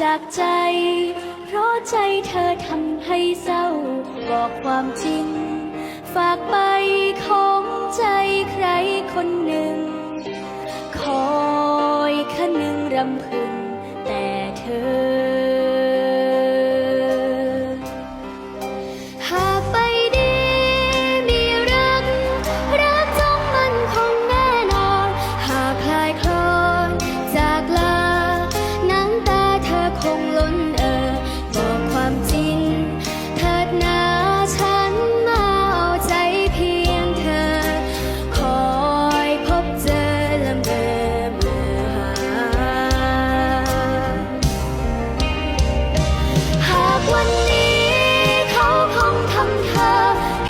จากใจ เพราะใจเธอทำให้เศร้า บอกความจริง ฝากไปของใจใครคนหนึ่ง คอยคะนึงรำพึง แต่เธอ one